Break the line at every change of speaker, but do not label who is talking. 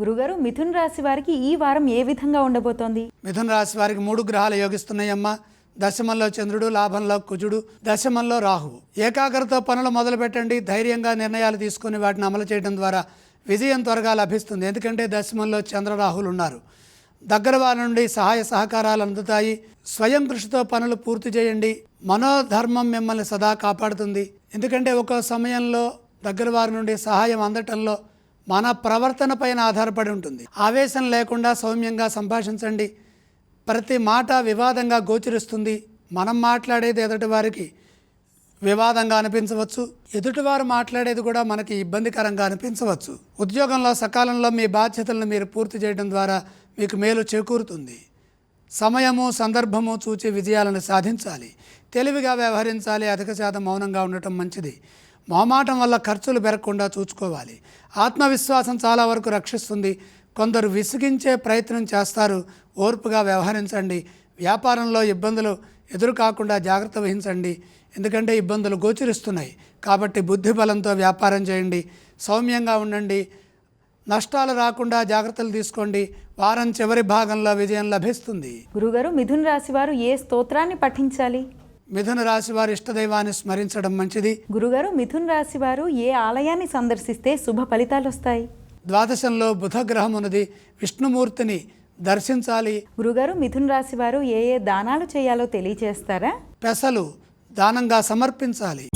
గురుగారు మిథున్ రాశి వారికి ఈ వారం ఏ విధంగా ఉండబోతోంది?
మిథున్ రాశి వారికి మూడు గ్రహాలు యోగిస్తున్నాయమ్మా. దశమంలో చంద్రుడు లాభంలో కుజుడు దశమంలో రాహువు. ఏకాగ్రత పనులు మొదలు పెట్టండి ధైర్యంగా నిర్ణయాలు తీసుకుని వాటిని అమలు చేయడం ద్వారా విజయం త్వరగా లభిస్తుంది. ఎందుకంటే దశమంలో చంద్రరాహులు ఉన్నారు. దగ్గర వారి నుండి సహాయ సహకారాలు అందుతాయి. స్వయం కృషితో పనులు పూర్తి చేయండి. మనోధర్మం మిమ్మల్ని సదా కాపాడుతుంది. ఎందుకంటే ఒక్కో సమయంలో దగ్గర వారి నుండి సహాయం అందటంలో మన ప్రవర్తన పైన ఆధారపడి ఉంటుంది. ఆవేశం లేకుండా సౌమ్యంగా సంభాషించండి. ప్రతి మాట వివాదంగా గోచరిస్తుంది. మనం మాట్లాడేది ఎదుటి వారికి వివాదంగా అనిపించవచ్చు. ఎదుటివారు మాట్లాడేది కూడా మనకి ఇబ్బందికరంగా అనిపించవచ్చు. ఉద్యోగంలో సకాలంలో మీ బాధ్యతలను మీరు పూర్తి చేయడం ద్వారా మీకు మేలు చేకూరుతుంది. సమయము సందర్భము చూచి విజయాలను సాధించాలి. తెలివిగా వ్యవహరించాలి. అధిక శాతం మౌనంగా ఉండటం మంచిది. మొహమాటం వల్ల ఖర్చులు పెరగకుండా చూసుకోవాలి ఆత్మవిశ్వాసం చాలా వరకు రక్షిస్తుంది. కొందరు విసిగించే ప్రయత్నం చేస్తారు. ఓర్పుగా వ్యవహరించండి. వ్యాపారంలో ఇబ్బందులు ఎదురు కాకుండా జాగ్రత్త వహించండి. ఎందుకంటే ఇబ్బందులు గోచరిస్తున్నాయి. కాబట్టి బుద్ధి బలంతో వ్యాపారం చేయండి. సౌమ్యంగా ఉండండి. నష్టాలు రాకుండా జాగ్రత్తలు తీసుకోండి. వారం చివరి భాగంలో విజయం లభిస్తుంది.
గురుగారు మిథున్ రాశి వారు ఏ స్తోత్రాన్ని పఠించాలి?
మిథున రాశి వారి ఇష్టదైవాన్ని స్మరించడం మంచిది.
గురుగారు మిథున్ రాశి వారు ఏ ఆలయాన్ని సందర్శిస్తే శుభ ఫలితాలు వస్తాయి?
ద్వాదశంలో బుధ గ్రహం ఉన్నది. విష్ణుమూర్తిని దర్శించాలి.
గురుగారు మిథున్ రాశి వారు ఏ ఏ దానాలు చేయాలో తెలియచేస్తారా?
పెసలు దానంగా సమర్పించాలి.